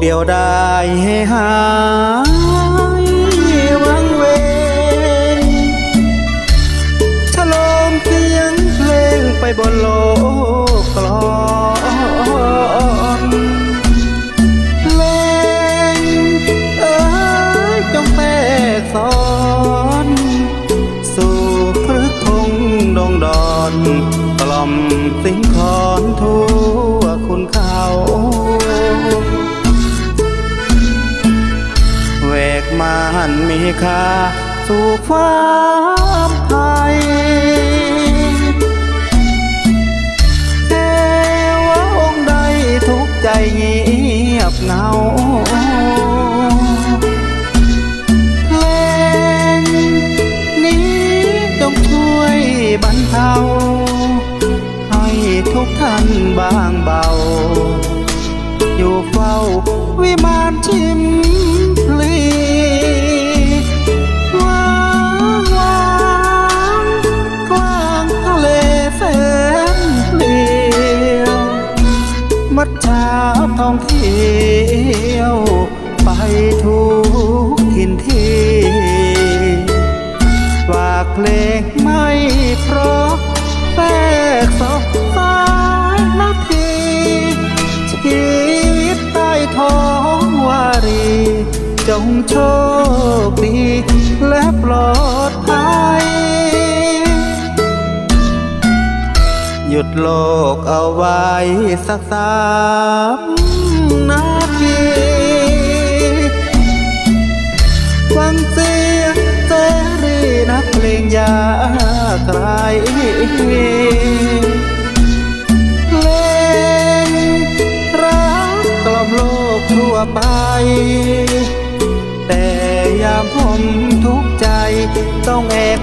เดียวได้ให้หาย มานมีค่าสู่ฟ้ามไทยเทวะองค์ใดทุกใจเงียบเหงาเพลงนี้จงช่วยบรรเทาให้ทุกท่านบางเบา อยู่เฝ้าวิมานชิม มัดชาท่องเที่ยว ไปทุกทินที่ฝากเพลงไม่เพราะแทรกสอบสายนาทีชีวิตใต้ท้องวารี จงโชคดีและปลอดภัย หยุดโลกเอาไว้สักสามนาทีฟังเสียงเสรีนักเพลงยาไกลเพลงรักกล่อมโลกทั่วไป แต่ยามผมทุกใจต้องแอบ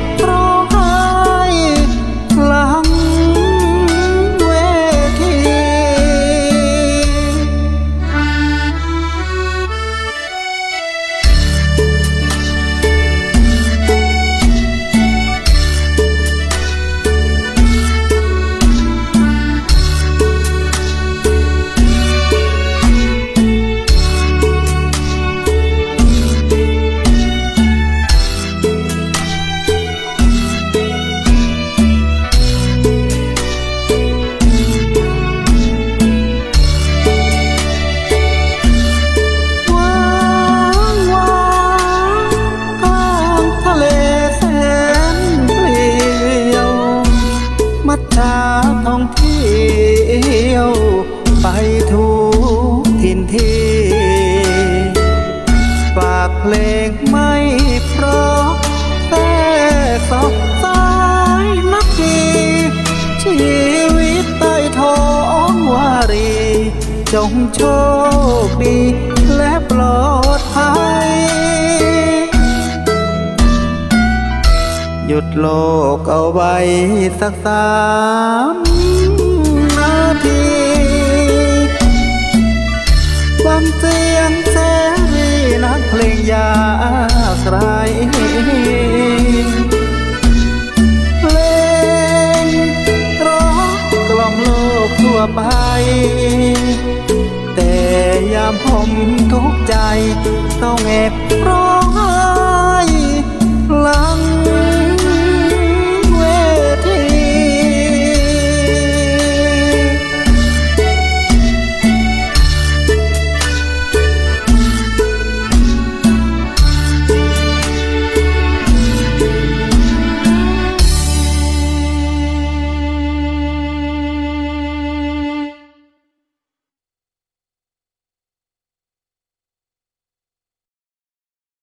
งโชคดีและปลอดภัย หยุดโลกเอาไว้สักสามนาทีฟังเสียงแสรีนักเพลงยาไกลเพลงร้องกลมโลกทั่วไป ยามผมทุกใจ ต้องแอบร้องไห้หลัง